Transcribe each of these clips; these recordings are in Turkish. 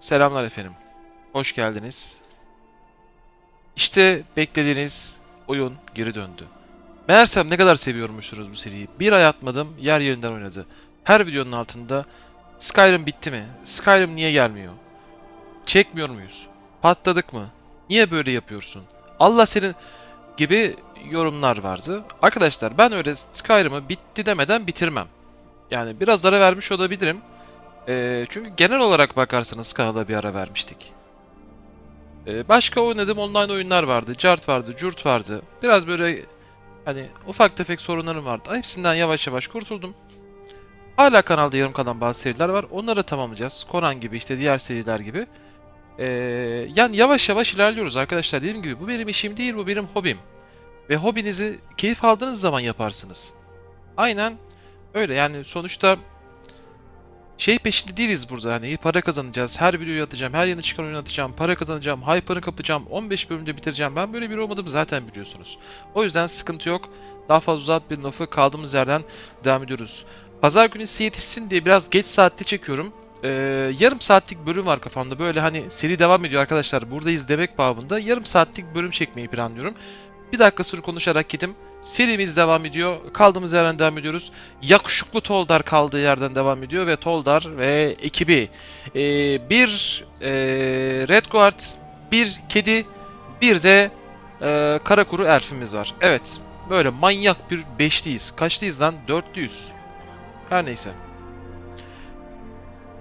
Selamlar efendim. Hoş geldiniz. İşte beklediğiniz oyun geri döndü. Meğersem ne kadar seviyormuşsunuz bu seriyi. Bir ay atmadım, yer yerinden oynadı. Her videonun altında Skyrim bitti mi? Skyrim niye gelmiyor? Çekmiyor muyuz? Patladık mı? Niye böyle yapıyorsun? Allah senin gibi yorumlar vardı. Arkadaşlar ben öyle Skyrim'ı bitti demeden bitirmem. Yani biraz ara vermiş olabilirim. Ee, çünkü genel olarak bakarsanız kanala bir ara vermiştik. Ee, başka oynadığım online oyunlar vardı. Cart vardı, Curt vardı. Biraz böyle hani ufak tefek sorunlarım vardı. Hepsinden yavaş yavaş kurtuldum. Hala kanalda yarım kalan bazı seriler var. Onları tamamlayacağız. Conan gibi işte diğer seriler gibi. Ee, yani yavaş yavaş ilerliyoruz arkadaşlar. Dediğim gibi bu benim işim değil, bu benim hobim. Ve hobinizi keyif aldığınız zaman yaparsınız. Aynen öyle yani sonuçta şey peşinde değiliz burada. Hani para kazanacağız. Her videoyu atacağım. Her yeni çıkan oyun atacağım. Para kazanacağım. Hype'ını kapacağım. 15 bölümde bitireceğim. Ben böyle biri olmadığımı zaten biliyorsunuz. O yüzden sıkıntı yok. Daha fazla uzat bir lafı kaldığımız yerden devam ediyoruz. Pazar günü size yetişsin diye biraz geç saatte çekiyorum. Ee, yarım saatlik bölüm var kafamda. Böyle hani seri devam ediyor arkadaşlar. Buradayız demek babında. Yarım saatlik bölüm çekmeyi planlıyorum. Bir dakika sürü konuşarak gittim. Serimiz devam ediyor. Kaldığımız yerden devam ediyoruz. Yakışıklı Toldar kaldığı yerden devam ediyor ve Toldar ve ekibi ee, bir ee, Red Guard, bir kedi, bir de ee, Karakuru elfimiz var. Evet, böyle manyak bir beşliyiz. Kaçlıyız lan? Dörtlüyüz. Her neyse.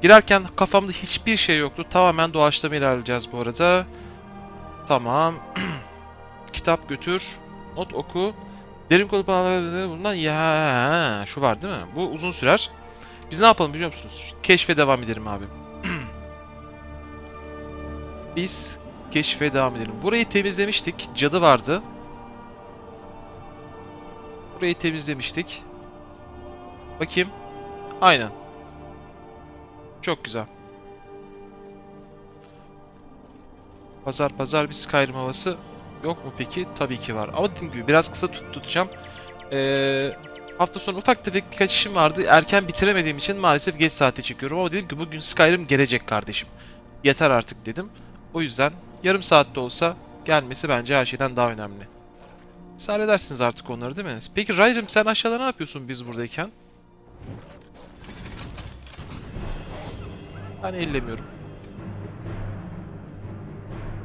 Girerken kafamda hiçbir şey yoktu. Tamamen doğaçlama ilerleyeceğiz bu arada. Tamam. Kitap götür. Not oku. Derin kolu bundan ya şu var değil mi? Bu uzun sürer. Biz ne yapalım biliyor musunuz? Keşfe devam edelim abi. Biz keşfe devam edelim. Burayı temizlemiştik. Cadı vardı. Burayı temizlemiştik. Bakayım. Aynen. Çok güzel. Pazar pazar bir Skyrim havası yok mu peki? Tabii ki var. Ama dediğim gibi biraz kısa tut tutacağım. Ee, hafta sonu ufak tefek birkaç işim vardı. Erken bitiremediğim için maalesef geç saate çekiyorum. Ama dedim ki bugün Skyrim gelecek kardeşim. Yeter artık dedim. O yüzden yarım saatte olsa gelmesi bence her şeyden daha önemli. Siz halledersiniz artık onları değil mi? Peki Ryder'ım sen aşağıda ne yapıyorsun biz buradayken? Ben ellemiyorum.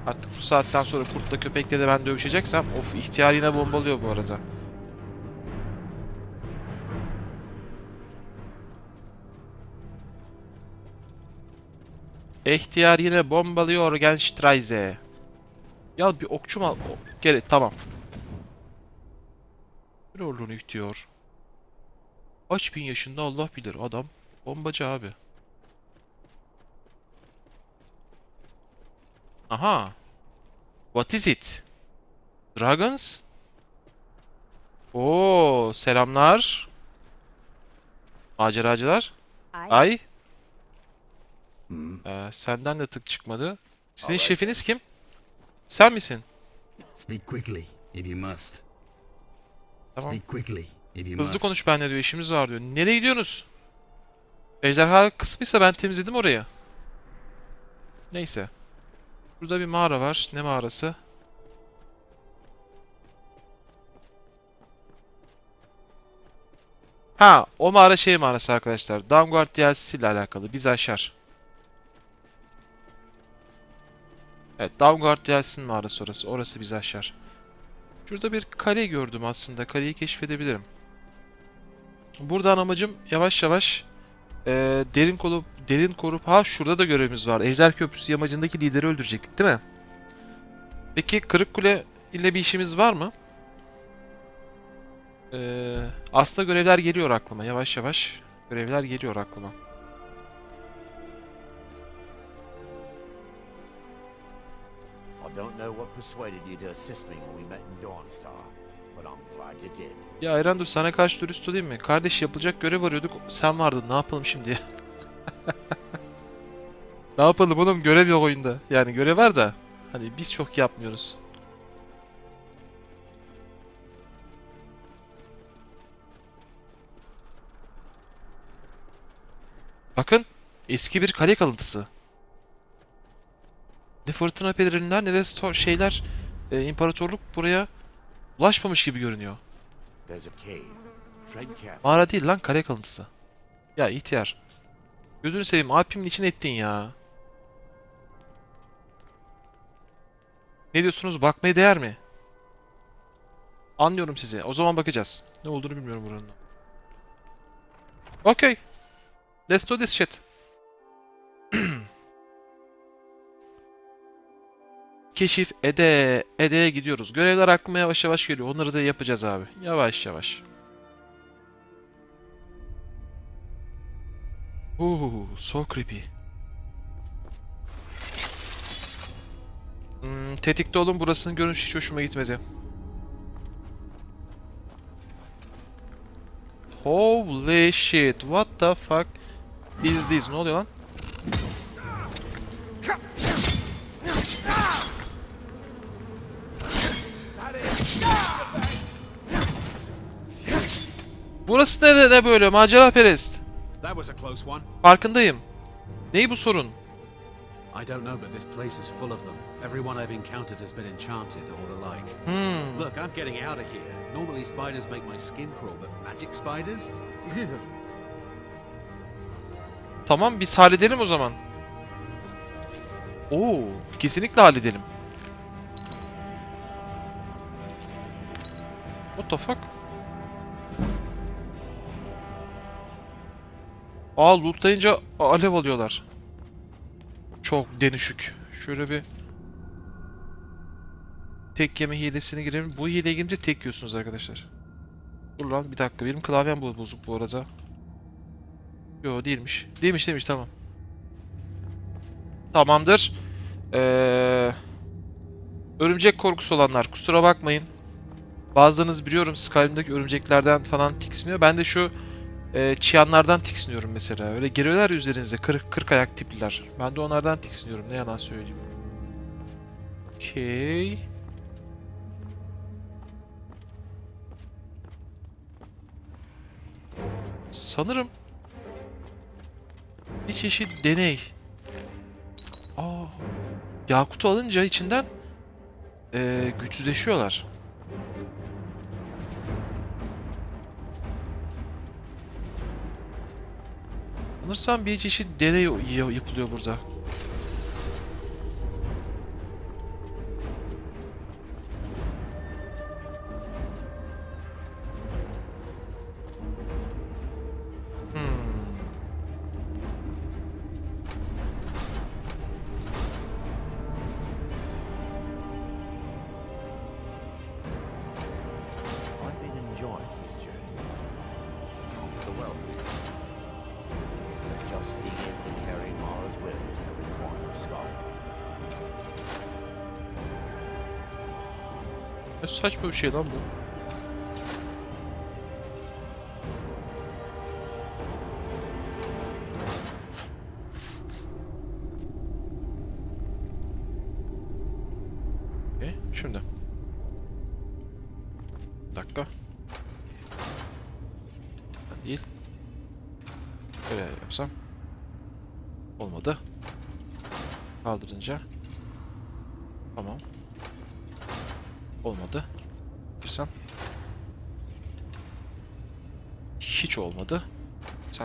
Artık bu saatten sonra kurtla köpekle de ben dövüşeceksem of ihtiyar yine bombalıyor bu arada. İhtiyar yine bombalıyor Genstreise. Ya bir okçu mu al? Gel tamam. Ne olduğunu ihtiyar. Kaç bin yaşında Allah bilir adam. Bombacı abi. Aha. What is it? Dragons? Oo, selamlar. Maceracılar. Ay. Ay. Ee, senden de tık çıkmadı. Sizin şefiniz kim? Sen misin? Speak quickly if you must. Tamam. Speak quickly if you Hızlı must. konuş benimle diyor. işimiz var diyor. Nereye gidiyorsunuz? Ejderha kısmıysa ben temizledim orayı. Neyse. Burada bir mağara var. Ne mağarası? Ha, o mağara şey mağarası arkadaşlar. Downguard DLC ile alakalı. Bizi aşar. Evet, Downguard DLC'nin mağarası orası. Orası bizi aşar. Şurada bir kale gördüm aslında. Kaleyi keşfedebilirim. Buradan amacım yavaş yavaş eee, derin korup derin korup ha şurada da görevimiz var. Ejder Köprüsü yamacındaki lideri öldürecektik değil mi? Peki Kırık Kule ile bir işimiz var mı? Eee, aslında görevler geliyor aklıma yavaş yavaş. Görevler geliyor aklıma. Ya Erendur sana karşı dürüst olayım mı? Kardeş yapılacak görev arıyorduk. Sen vardın. Ne yapalım şimdi? ne yapalım oğlum? Görev yok oyunda. Yani görev var da. Hani biz çok yapmıyoruz. Bakın. Eski bir kale kalıntısı. fırtına pelerinler ne de şeyler e, imparatorluk buraya ulaşmamış gibi görünüyor. Mağara değil lan kare kalıntısı. Ya ihtiyar. Gözünü seveyim Alp'imin için ettin ya. Ne diyorsunuz bakmaya değer mi? Anlıyorum sizi. O zaman bakacağız. Ne olduğunu bilmiyorum buranın. Okay. Let's do this shit. Keşif Ede. Ede'ye gidiyoruz. Görevler aklıma yavaş yavaş geliyor. Onları da yapacağız abi. Yavaş yavaş. Ooh, so creepy. Hmm, tetikte olun burasının görünüşü hiç hoşuma gitmedi. Holy shit, what the fuck is this? Ne oluyor lan? Burası ne, ne böyle macera perest? That was a close one. Farkındayım. Ney bu sorun? I don't know, but this place is full of them. Everyone I've encountered has been enchanted or the like. Hmm. Look, I'm getting out of here. Normally spiders make my skin crawl, but magic spiders? Tamam biz halledelim o zaman. Oo, kesinlikle halledelim. What the fuck? Aa lootlayınca alev alıyorlar. Çok denişik. Şöyle bir tek yeme hilesini girelim. Bu hileye girince tek yiyorsunuz arkadaşlar. Dur lan bir dakika. Benim klavyem bozuk bu arada. Yo değilmiş. Değilmiş değilmiş tamam. Tamamdır. Ee, örümcek korkusu olanlar kusura bakmayın. Bazılarınız biliyorum Skyrim'deki örümceklerden falan tiksiniyor. Ben de şu e, çıyanlardan tiksiniyorum mesela. Öyle geliyorlar üzerinize kırk, kırk ayak tipliler. Ben de onlardan tiksiniyorum ne yalan söyleyeyim. Okey. Sanırım bir çeşit deney. Aa, Yakut'u alınca içinden eee, güçsüzleşiyorlar. Sanırsam bir çeşit deney y- yapılıyor burada. Ne saçma bir şey lan bu.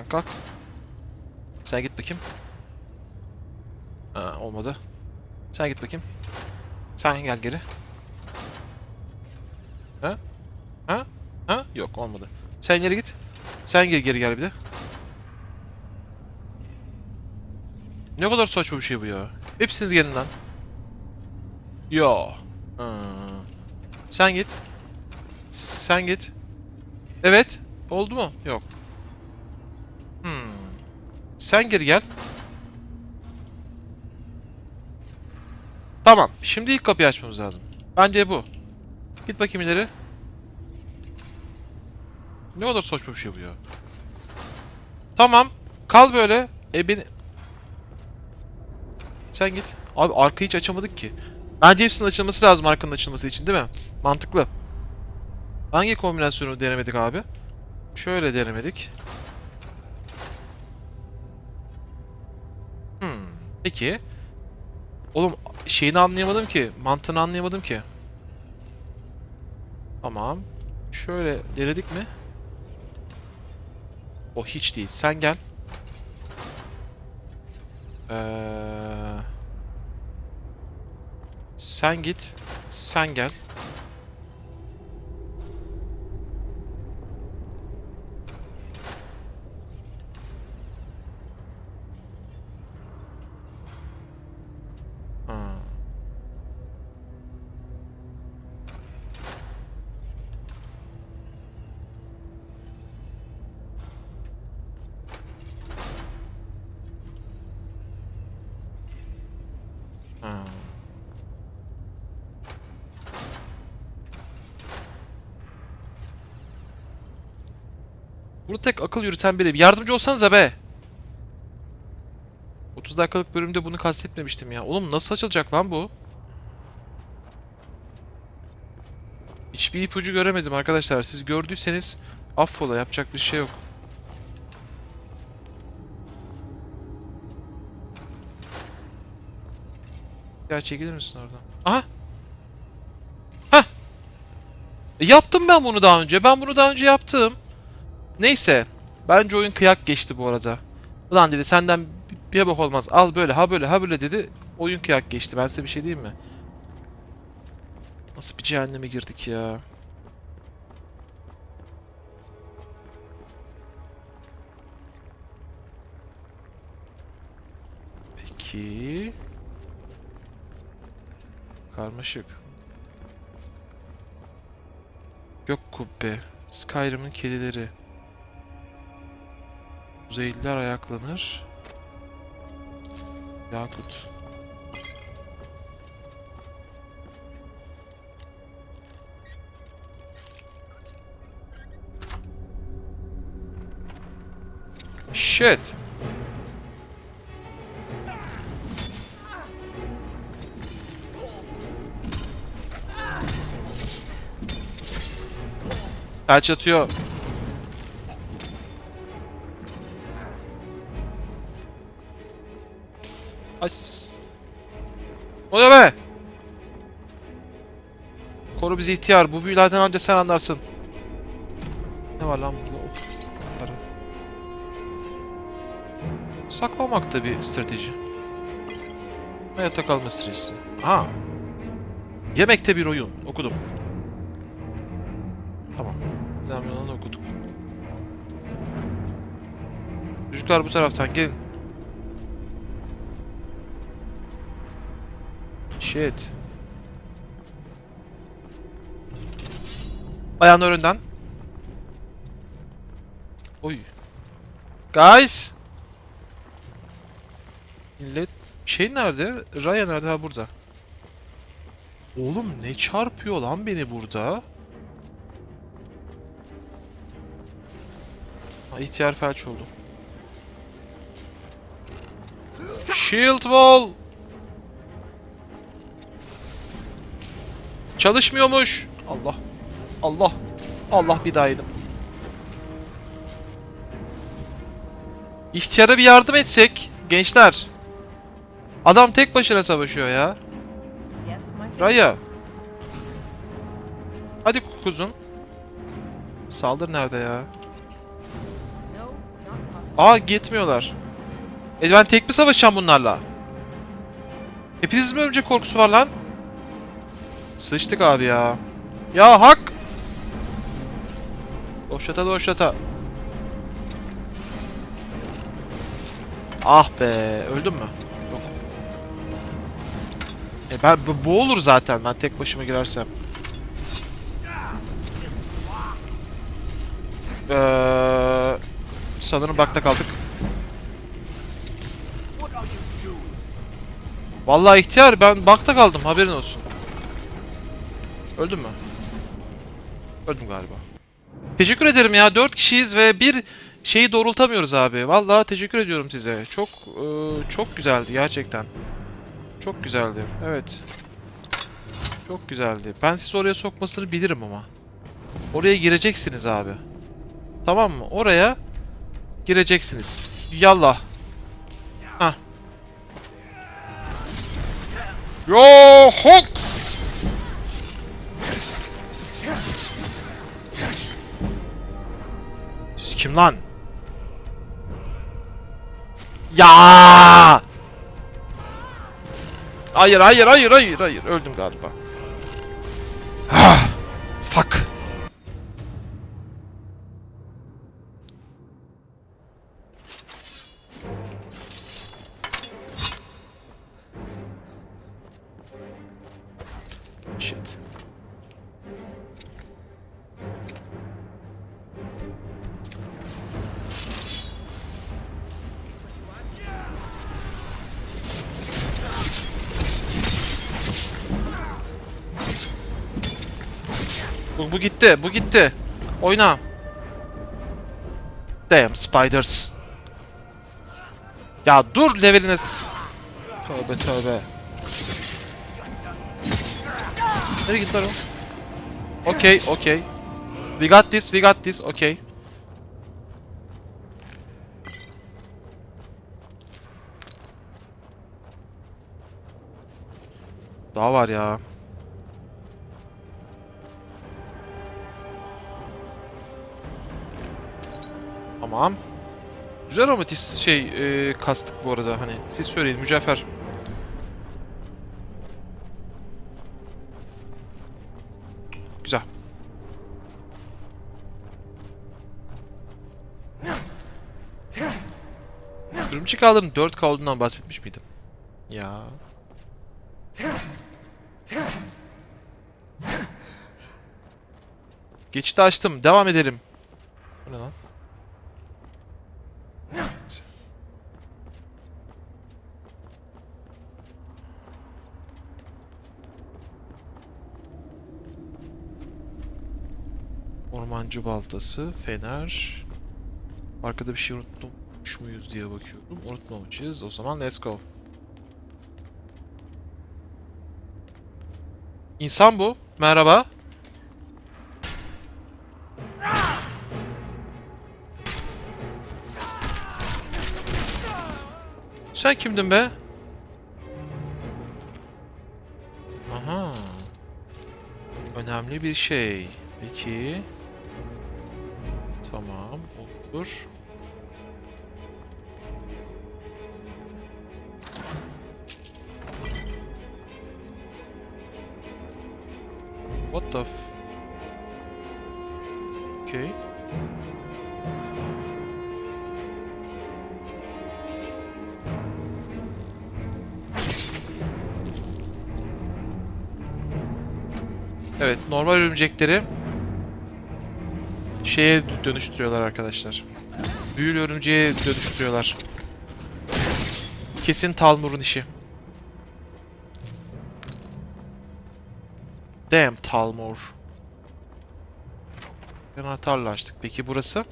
Kalk. Sen git bakayım. Ha, olmadı. Sen git bakayım. Sen gel geri. Ha? Ha? Ha? Yok olmadı. Sen geri git. Sen geri geri gel bir de. Ne kadar saçma bir şey bu ya. Hepsiniz gelin lan. Yo. Ha. Sen git. Sen git. Evet. Oldu mu? Yok. Sen geri gel. Tamam. Şimdi ilk kapıyı açmamız lazım. Bence bu. Git bakayım ileri. Ne kadar saçma bir şey bu ya. Tamam. Kal böyle. E beni... Sen git. Abi arkayı hiç açamadık ki. Bence hepsinin açılması lazım arkanın açılması için değil mi? Mantıklı. Hangi kombinasyonu denemedik abi? Şöyle denemedik. Peki. Oğlum şeyini anlayamadım ki. Mantığını anlayamadım ki. Tamam. Şöyle denedik mi? O hiç değil. Sen gel. Ee, sen git. Sen gel. Tek akıl yürüten biri. Bir Yardımcı olsanıza be. 30 dakikalık bölümde bunu kastetmemiştim ya. Oğlum nasıl açılacak lan bu? Hiçbir ipucu göremedim arkadaşlar. Siz gördüyseniz affola yapacak bir şey yok. Ya çekilir misin oradan? Aha! Hah! E, yaptım ben bunu daha önce. Ben bunu daha önce yaptım. Neyse. Bence oyun kıyak geçti bu arada. Ulan dedi senden bir bak olmaz. Al böyle ha böyle ha böyle dedi. Oyun kıyak geçti. Ben size bir şey diyeyim mi? Nasıl bir cehenneme girdik ya. Peki. Karmaşık. Gök kubbe. Skyrim'in kedileri. Uzaylılar ayaklanır. Yakut. Shit. Kaç atıyor. As. Ne oluyor be? Koru bizi ihtiyar. Bu büyülerden önce sen anlarsın. Ne var lan burada? Of. Saklamak da bir strateji. Hayatta kalma stratejisi. Aha. Yemekte bir oyun. Okudum. Tamam. Önemli olanı okuduk. Çocuklar bu taraftan gelin. Shit. Ayağını önden. Oy. Guys. Millet şey nerede? Raya nerede? Ha burada. Oğlum ne çarpıyor lan beni burada? Ha, ihtiyar felç oldu. Shield wall. Çalışmıyormuş. Allah. Allah. Allah bir daha yedim. İhtiyara bir yardım etsek gençler. Adam tek başına savaşıyor ya. Raya. Hadi kuzum. Saldır nerede ya? Aa gitmiyorlar. E ben tek mi savaşacağım bunlarla? Hepinizin mi örümcek korkusu var lan? Sıçtık abi ya. Ya hak! Doşlata doşlata. Ah be, öldüm mü? Yok. E ben bu olur zaten ben tek başıma girersem. Ee, sanırım bakta kaldık. Vallahi ihtiyar ben bakta kaldım haberin olsun. Öldüm mü? Öldüm galiba. Teşekkür ederim ya 4 kişiyiz ve bir şeyi doğrultamıyoruz abi. Vallahi teşekkür ediyorum size. Çok e, çok güzeldi gerçekten. Çok güzeldi. Evet. Çok güzeldi. Ben sizi oraya sokmasını bilirim ama. Oraya gireceksiniz abi. Tamam mı? Oraya gireceksiniz. Yallah. Hah. Ya hak! Siz kim lan? Ya! Hayır hayır hayır hayır hayır öldüm galiba. Ah! Fuck. Bu, bu gitti, bu gitti. Oyna. Damn spiders. Ya dur leveline... Tövbe tövbe. Nereye gitti o? Okay, okay. We got this, we got this, okay. Daha var ya. Tamam. Güzel ametis şey e, kastık bu arada hani. Siz söyleyin mücevher. Güzel. Örümcek ağların 4K olduğundan bahsetmiş miydim? Ya. Geçiti açtım. Devam edelim. Bu ne lan? Ormancı baltası, fener. Arkada bir şey unutmuş muyuz diye bakıyorum. Unutmamışız. O zaman let's go. İnsan bu. Merhaba. Sen kimdin be? Aha. Önemli bir şey. Peki. Tamam, olur. What the f... Okay. Evet, normal örümcekleri şeye dö- dönüştürüyorlar arkadaşlar. Büyülü örümceğe dönüştürüyorlar. Kesin Talmur'un işi. Damn Talmor. Anahtarla açtık. Peki burası?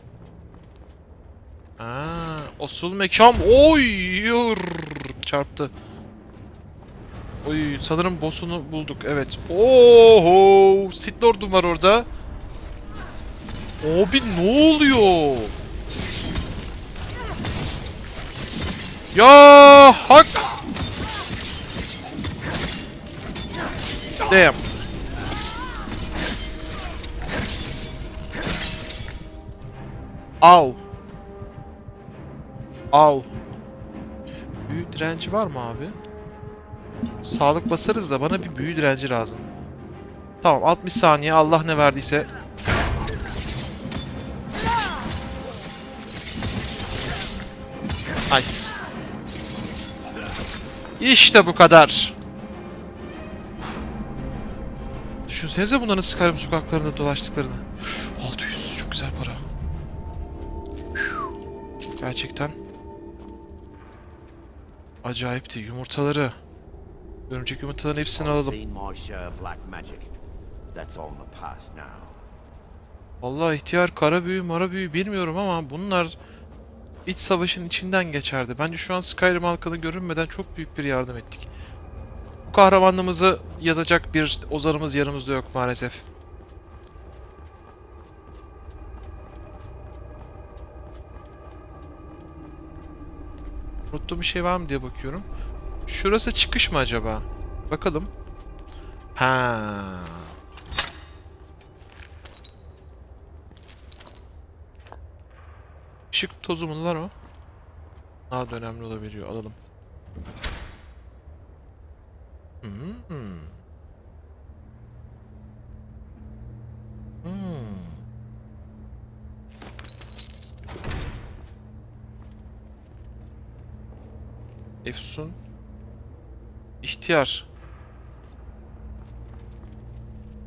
Aa, asıl mekan. Oy! yur! Çarptı. Oy, sanırım boss'unu bulduk. Evet. Oho! Sith Lord'um var orada. Abi ne oluyor? Ya hak. Damn. Au. Au. Büyü direnci var mı abi? Sağlık basarız da bana bir büyü direnci lazım. Tamam 60 saniye Allah ne verdiyse. Nice. İşte bu kadar. Düşünsenize bunların Skyrim sokaklarında dolaştıklarını. 600 çok güzel para. Gerçekten. Acayipti. Yumurtaları. Örümcek yumurtaların hepsini alalım. Seen my share of black magic. That's all in the past now. Vallahi ihtiyar kara büyü mara büyü bilmiyorum ama bunlar iç savaşın içinden geçerdi. Bence şu an Skyrim halkını görünmeden çok büyük bir yardım ettik. Bu kahramanlığımızı yazacak bir ozanımız yanımızda yok maalesef. Unuttuğum bir şey var mı diye bakıyorum. Şurası çıkış mı acaba? Bakalım. Ha. Işık tozu lan o? Bunlar da önemli olabiliyor. Alalım. Hmm. Hmm. Efsun. İhtiyar.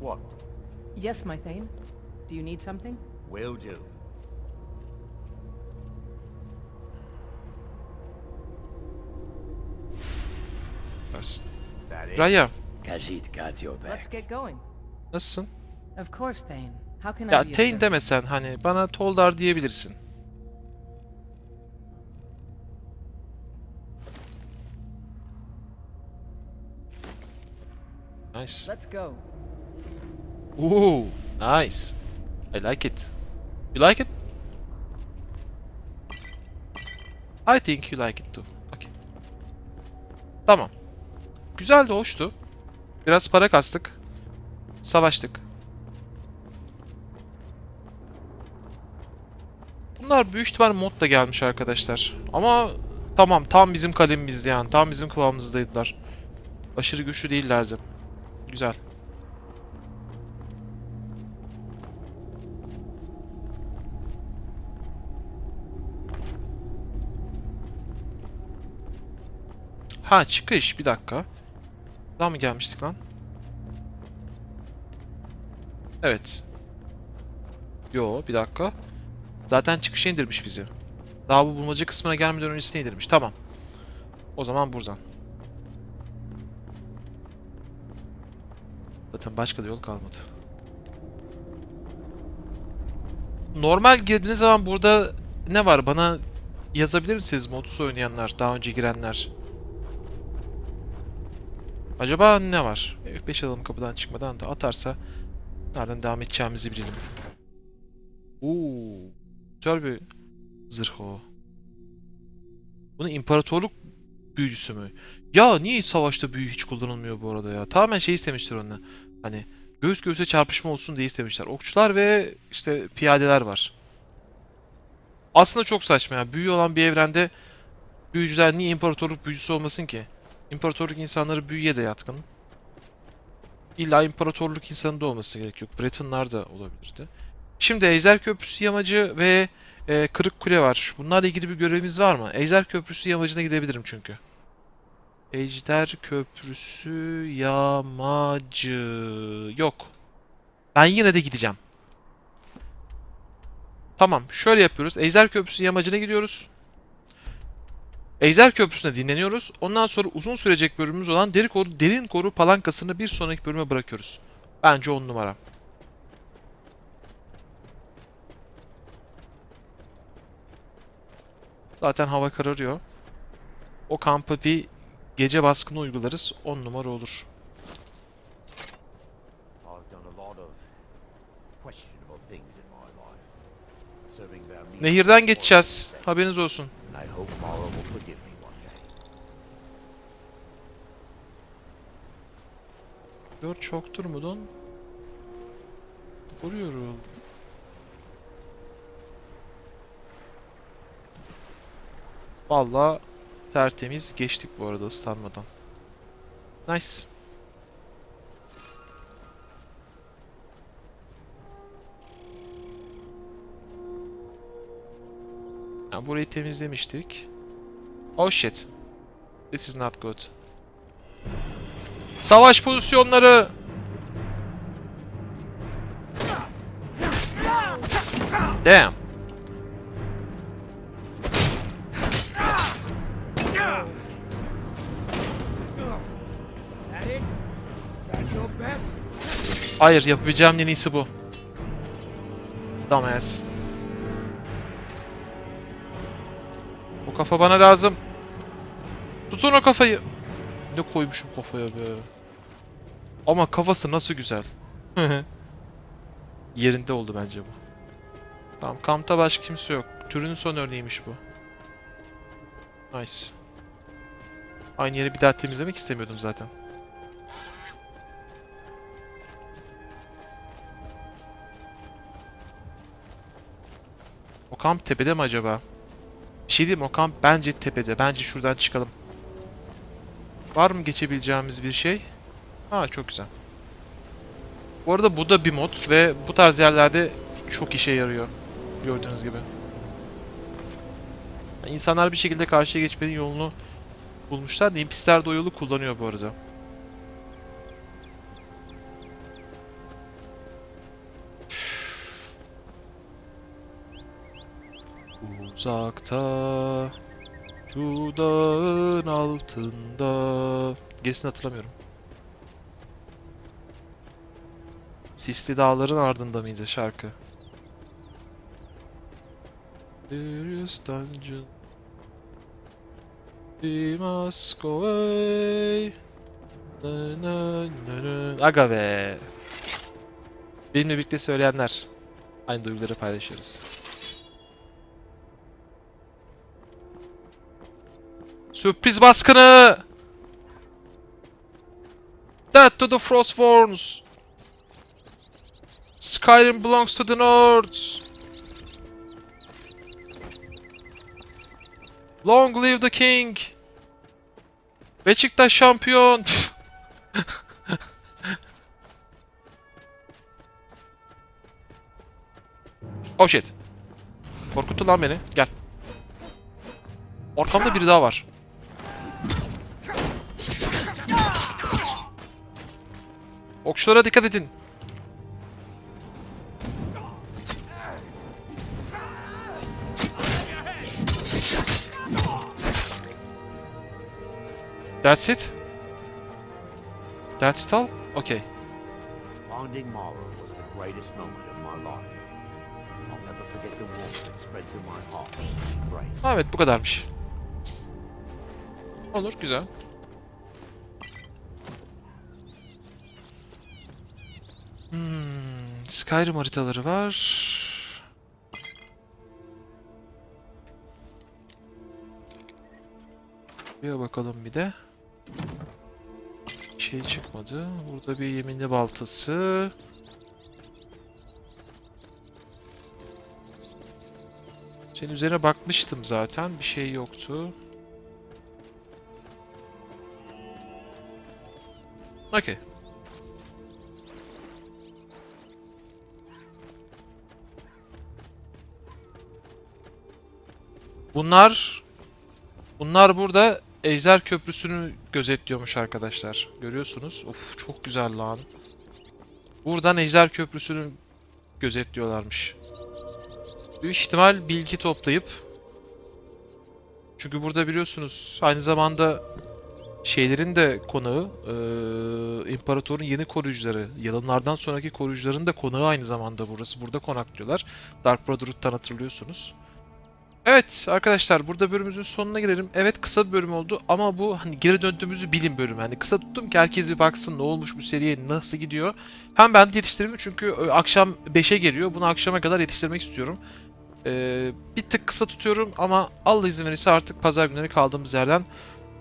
What? Yes, my Thane. Do you need something? Will do. Versin. Raya, nasılsın? Of course, Thane. How can I Ya service? demesen hani bana Toldar diyebilirsin. Nice. Let's go. Ooh, nice. I like it. You like it? I think you like it too. Okay. Tamam. Güzeldi, hoştu. Biraz para kastık. Savaştık. Bunlar büyük ihtimal mod da gelmiş arkadaşlar. Ama tamam tam bizim kalemimizdi yani. Tam bizim kıvamımızdaydılar. Aşırı güçlü değillerdi. Güzel. Ha çıkış bir dakika. Daha mı gelmiştik lan? Evet. Yo bir dakika. Zaten çıkışa indirmiş bizi. Daha bu bulmaca kısmına gelmeden öncesine indirmiş. Tamam. O zaman buradan. Zaten başka da yol kalmadı. Normal girdiğiniz zaman burada ne var? Bana yazabilir misiniz Modus oynayanlar, daha önce girenler? Acaba ne var? F5 alalım kapıdan çıkmadan da atarsa nereden devam edeceğimizi bilelim. Oo, güzel bir zırh o. Bunu imparatorluk büyücüsü mü? Ya niye savaşta büyü hiç kullanılmıyor bu arada ya? Tamamen şey istemişler onunla. Hani göğüs göğüse çarpışma olsun diye istemişler. Okçular ve işte piyadeler var. Aslında çok saçma ya. Büyü olan bir evrende büyücüler niye imparatorluk büyücüsü olmasın ki? İmparatorluk insanları büyüye de yatkın. İlla imparatorluk insanı da olması gerek yok. Bretonlar da olabilirdi. Şimdi Ejder Köprüsü yamacı ve e, Kırık Kule var. Bunlarla ilgili bir görevimiz var mı? Ejder Köprüsü yamacına gidebilirim çünkü. Ejder Köprüsü yamacı yok. Ben yine de gideceğim. Tamam, şöyle yapıyoruz. Ejder Köprüsü yamacına gidiyoruz. Ejder Köprüsü'nde dinleniyoruz. Ondan sonra uzun sürecek bölümümüz olan derin koru, derin koru palankasını bir sonraki bölüme bırakıyoruz. Bence on numara. Zaten hava kararıyor. O kampa bir gece baskını uygularız. 10 numara olur. Nehirden geçeceğiz. Haberiniz olsun. And I hope Mara will forgive me one day. Gör çok durmadan. Vuruyorum. Vallahi tertemiz geçtik bu arada ıslanmadan. Nice. Ha, burayı temizlemiştik. Oh shit. This is not good. Savaş pozisyonları. Damn. Hayır, yapabileceğim en iyisi bu. Dumbass. O kafa bana lazım. Tutun o kafayı. Ne koymuşum kafaya be. Ama kafası nasıl güzel. Yerinde oldu bence bu. Tamam kampta başka kimse yok. Türünün son örneğiymiş bu. Nice. Aynı yeri bir daha temizlemek istemiyordum zaten. O kamp tepede mi acaba? Bir şey diyeyim o kamp bence tepede. Bence şuradan çıkalım. Var mı geçebileceğimiz bir şey? Ha çok güzel. Bu arada bu da bir mod ve bu tarz yerlerde çok işe yarıyor. Gördüğünüz gibi. İnsanlar bir şekilde karşıya geçmenin yolunu bulmuşlar. Nimpisler de o yolu kullanıyor bu arada. Uzakta şu dağın altında Gerisini hatırlamıyorum. Sisli dağların ardında mıydı şarkı? Serious dungeon We must go away Na, na, na, na. Aga be Benimle birlikte söyleyenler Aynı duyguları paylaşıyoruz. Sürpriz baskını! Death to the Frostworms! Skyrim belongs to the Nords! Long live the king! Beşiktaş şampiyon! oh shit. Korkuttu lan beni. Gel. Arkamda biri daha var. Okçulara dikkat edin. That's it? That's all? Okay. Finding Mara was the greatest moment of my life. I'll never forget the warmth that spread through my heart Evet bu kadarmış. Olur güzel. Hmm, Skyrim haritaları var. Bir bakalım bir de. Bir şey çıkmadı. Burada bir yeminli baltası. Senin üzerine bakmıştım zaten. Bir şey yoktu. Okey. Bunlar bunlar burada Ejder Köprüsü'nü gözetliyormuş arkadaşlar. Görüyorsunuz. Of çok güzel lan. Buradan Ejder Köprüsü'nü gözetliyorlarmış. Büyük ihtimal bilgi toplayıp çünkü burada biliyorsunuz aynı zamanda şeylerin de konağı eee imparatorun yeni koruyucuları yılınlardan sonraki koruyucuların da konağı aynı zamanda burası. Burada konaklıyorlar. Dark Brotherhood'dan hatırlıyorsunuz. Evet arkadaşlar burada bölümümüzün sonuna gelelim. Evet kısa bir bölüm oldu ama bu hani geri döndüğümüzü bilin bölümü. Hani kısa tuttum ki herkes bir baksın ne olmuş bu seriye nasıl gidiyor. Hem ben de yetiştireyim çünkü e, akşam 5'e geliyor. Bunu akşama kadar yetiştirmek istiyorum. Ee, bir tık kısa tutuyorum ama Allah izin verirse artık pazar günleri kaldığımız yerden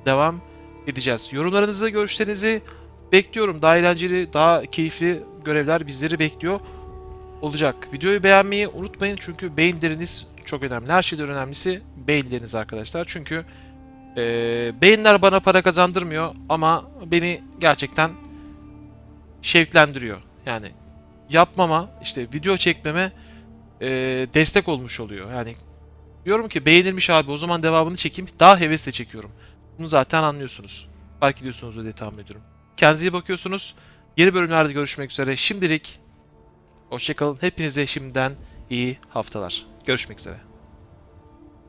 devam edeceğiz. Yorumlarınızı, görüşlerinizi bekliyorum. Daha eğlenceli, daha keyifli görevler bizleri bekliyor olacak. Videoyu beğenmeyi unutmayın çünkü beğenileriniz çok önemli. Her şeyden önemlisi beğenileriniz arkadaşlar. Çünkü eee beğeniler bana para kazandırmıyor ama beni gerçekten şevklendiriyor. Yani yapmama, işte video çekmeme eee, destek olmuş oluyor. Yani diyorum ki beğenilmiş abi o zaman devamını çekeyim. Daha hevesle çekiyorum. Bunu zaten anlıyorsunuz. Fark ediyorsunuz diye tahmin ediyorum. Kendinize iyi bakıyorsunuz. Yeni bölümlerde görüşmek üzere. Şimdilik hoşçakalın. Hepinize şimdiden iyi haftalar. Görüşmek üzere.